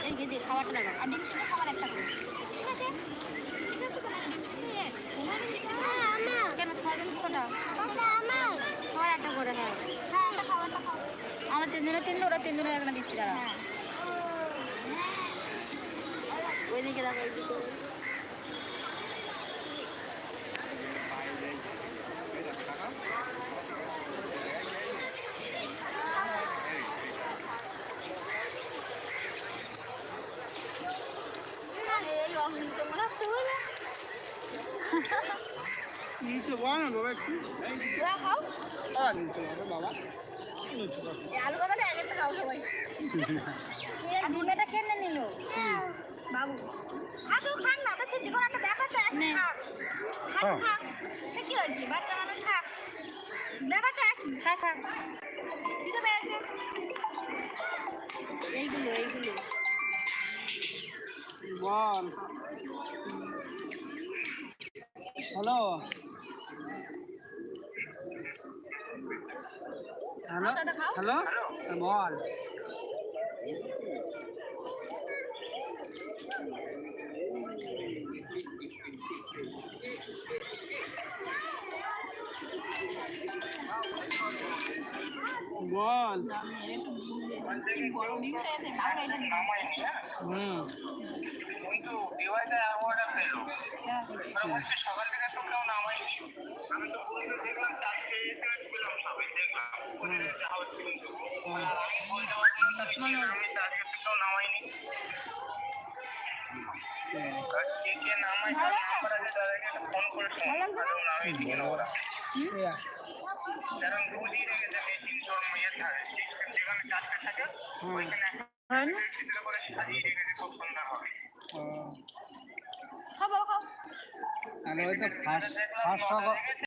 ঠিক আছে? আর ডিম সিদ্ধ খাবার একটা করে ঠিক আছে ঠিক আছে? কেন একটা করে হ্যাঁ আমার তিনজন ওরা একটা দিচ্ছি ওইদিকে দেখো নিচে বল না বাবা একটু খাও। আর নিচে বলো বাবা আলু কথাটা এক একটা খাও সবাই ডিমেটা কেনে নিল বাবু খাব খান না তো কোনো একটা ব্যাপার তো একটা খা খা খা এ কি হচ্ছে বাচ্চা মানুষ খা ব্যাপারটা এক খা খা কি তো পেয়েছে one. Hello. Hello. Hello. Hello. Hello. বলছে সকাল থেকে তো কেউ নামাইনি আমি তো দেখলাম চারটে পেলাম সবে দেখলাম। আমি বলতে কি আমি তো কেউ নামাইনি তাহলে হয়। ওই তো ফার্স্ট ফার্স্ট